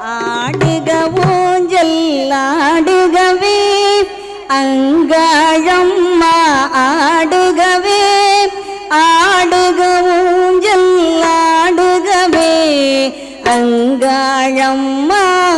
ஆடுக ஊஞ்சல் ஆடுகவே. அங்காழம்மா ஆடுகவே. ஆடுக ஊஞ்சல் ஆடுகவே. அங்காழம்மா